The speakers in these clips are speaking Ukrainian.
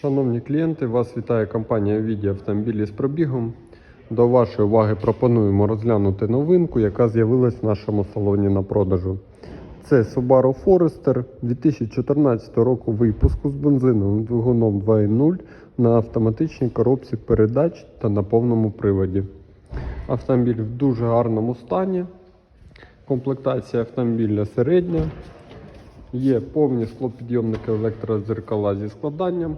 Шановні клієнти, вас вітає компанія Віді автомобілі з пробігом. До вашої уваги пропонуємо розглянути новинку, яка з'явилась в нашому салоні на продажу. Це Subaru Forester 2014 року випуску з бензиновим двигуном 2.0 на автоматичній коробці передач та на повному приводі. Автомобіль в дуже гарному стані. Комплектація автомобіля середня. Є повні склопідйомники електрозеркала зі складанням.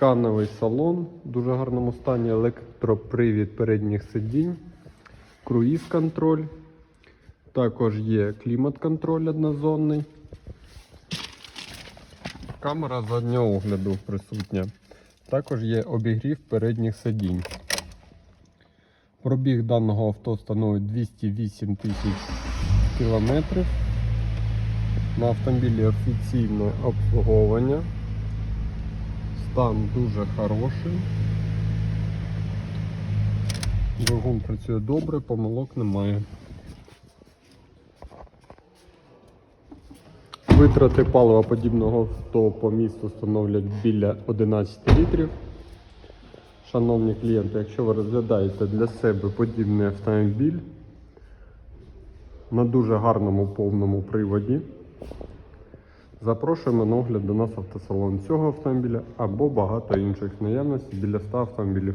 Ткановий салон в дуже гарному стані, електропривід передніх сидінь, круїз-контроль. Також є клімат-контроль однозонний. Камера заднього огляду присутня. Також є обігрів передніх сидінь. Пробіг даного авто становить 208 тисяч кілометрів. На автомобілі офіційне обслуговування. Стан дуже хороший. Двигун працює добре, помилок немає. Витрати палива подібного авто по місту становлять біля 11 літрів. Шановні клієнти, якщо ви розглядаєте для себе подібний автомобіль на дуже гарному повному приводі, запрошуємо на огляд до нас автосалон цього автомобіля або багато інших наявності біля 100 автомобілів.